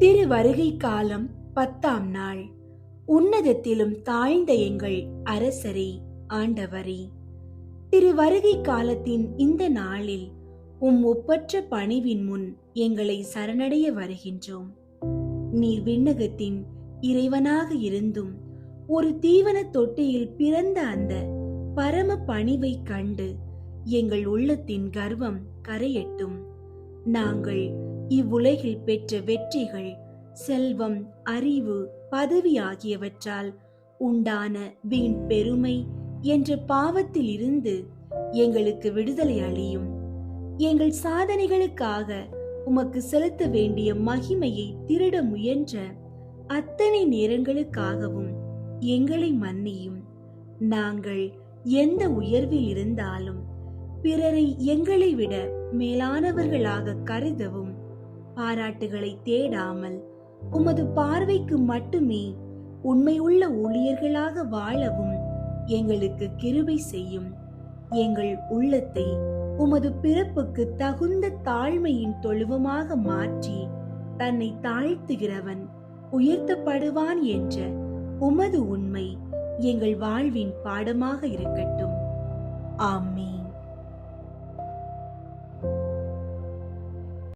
திரு வருகை காலம் பத்தாம் நாள். உன்னதத்திலும் தாழ்ந்த எங்கள் அரசரே ஆண்டவரே. திரு வருகை காலத்தின் இந்த நாளில் உம் ஒப்பற்ற பணிவின் முன் எங்களை சரணடைய வருகின்றோம். நீர் விண்ணகத்தின் இறைவனாக இருந்தும் ஒரு தீவன தொட்டியில் பிறந்த அந்த பரம பணிவை கண்டு எங்கள் உள்ளத்தின் கர்வம் கரையட்டும். நாங்கள் இவ்வுலகில் பெற்ற வெற்றிகள் செல்வம் அறிவு பதவி ஆகியவற்றால் உண்டான வீண் பெருமை என்ற பாவத்தில் இருந்து எங்களுக்கு விடுதலை அளியும். எங்கள் சாதனைகளுக்காக உமக்கு செலுத்த வேண்டிய மகிமையை திருட முயன்ற அத்தனை நேரங்களுக்காகவும் எங்களை மன்னியும். நாங்கள் எந்த உயர்வில் இருந்தாலும் பிறரை எங்களை விட மேலானவர்களாக கருதவும் பாராட்டுகளை தேடாமல் உமது பார்வைக்கு மட்டுமே உண்மையுள்ள ஊழியர்களாக வாழவும் எங்களுக்கு கிருபை செய்யும். எங்கள் உள்ளத்தை உமது பிறப்புக்கு தகுந்த தாழ்மையின் தொழுவமாக மாற்றி தன்னை தாழ்த்துகிறவன் உயர்த்தப்படுவான் என்ற உமது உண்மை எங்கள் வாழ்வின் பாடமாக இருக்கட்டும். ஆமே